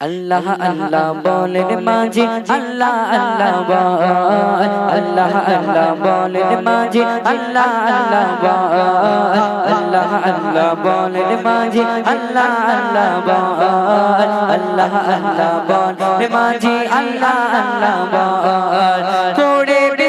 আল্লাহ আল্লাহ বলেন মাঝে আল্লাহ আল্লাহ বল আল্লাহ আল্লাহ বলেন মাঝে আল্লাহ আল্লাহ বল আল্লাহ আল্লাহ বলেন মাঝে আল্লাহ আল্লাহ বল আল্লাহ আল্লাহ বলেন মাঝে আল্লাহ আল্লাহ বল পড়ে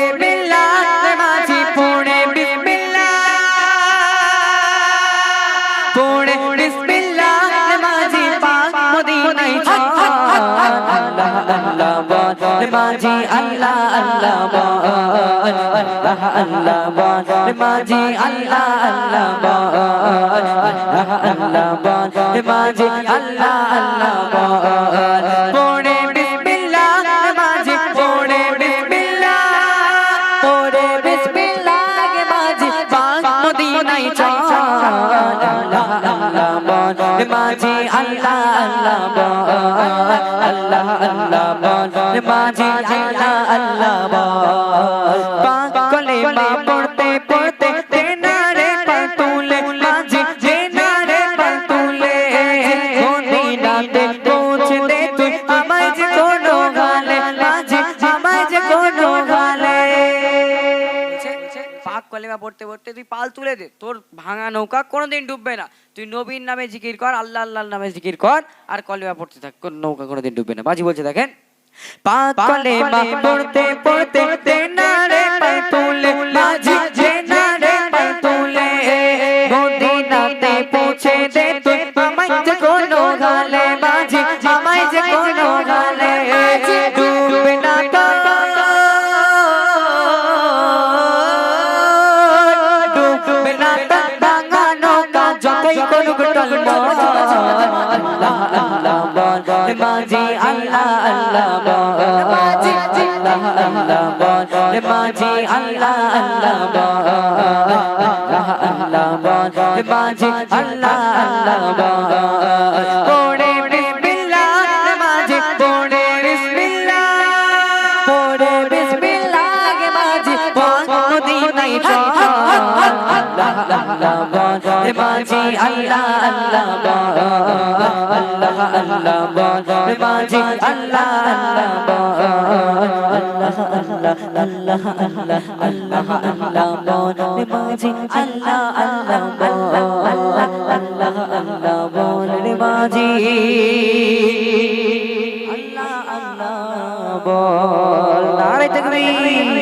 বল মাঝি আল্লাহ আল্লাহ বল আল্লাহ বল মাঝি আল্লাহ আল্লাহ বল আল্লাহ বল মাঝি আল্লাহ আল্লাহ বল পড়ে বিসমিল্লাহ মাঝি পড়ে বিসমিল্লাহ পড়ে বিসমিল্লাহ মাঝি পাক মদিনায় ছয় আল্লাহ আল্লাহ বল মাঝি আল্লাহ আল্লাহ বল আল্লাহ আল্লাহ মাঝি আল্লাহ আল্লাহ। পড়তে পড়তে তেনারে পাতুলে পাতুলে। তুই আমায় যে কোনো গালে আমায় যে কোনো গালে। পড়তে পড়তে তুই পাল তুলে দে। তোর ভাঙা নৌকা কোনোদিন ডুববে না। তুই নবীর নামে জিকির কর, আল্লাহ আল্লাহর নামে জিকির কর, আর কলেমা পড়তে থাক নৌকা কোনোদিন ডুববে না। বাজি বলছে, দেখেন। পাক কলেমা পড়তে পড়তে তেনারে পায় তুলে মাঝি জেনারে পায় তুলে। মদিনাতে পৌঁছে দে তুই আমায় যে কোনো গালে মাঝি আমায় যে কোনো গালে। ডুবে না ডুবে না ভাঙা নৌকা যতই করুক টলমল। আল্লাহ বল মাঝি আল্লাহ আল্লাহ বল আল্লাহ আল্লাহ বল মাঝি আল্লাহ আল্লাহ বল পড়ে বিসমিল্লাহ মাঝি পড়ে বিসমিল্লাহ পড়ে বিসমিল্লাহ মাঝি মদিনায় চল আল্লাহ আল্লাহ বল মাঝি আল্লাহ আল্লাহ বল আল্লাহ আল্লাহ বল মাঝি আল্লাহ আল্লাহ বল আল্লাহ আল্লাহ আল্লাহ আল্লাহ আল্লাহ আল্লাহ বল মাঝি আল্লাহ আল্লাহ বল আল্লাহ আল্লাহ বল রে মাঝি আল্লাহ আল্লাহ বল নারে তাকবীর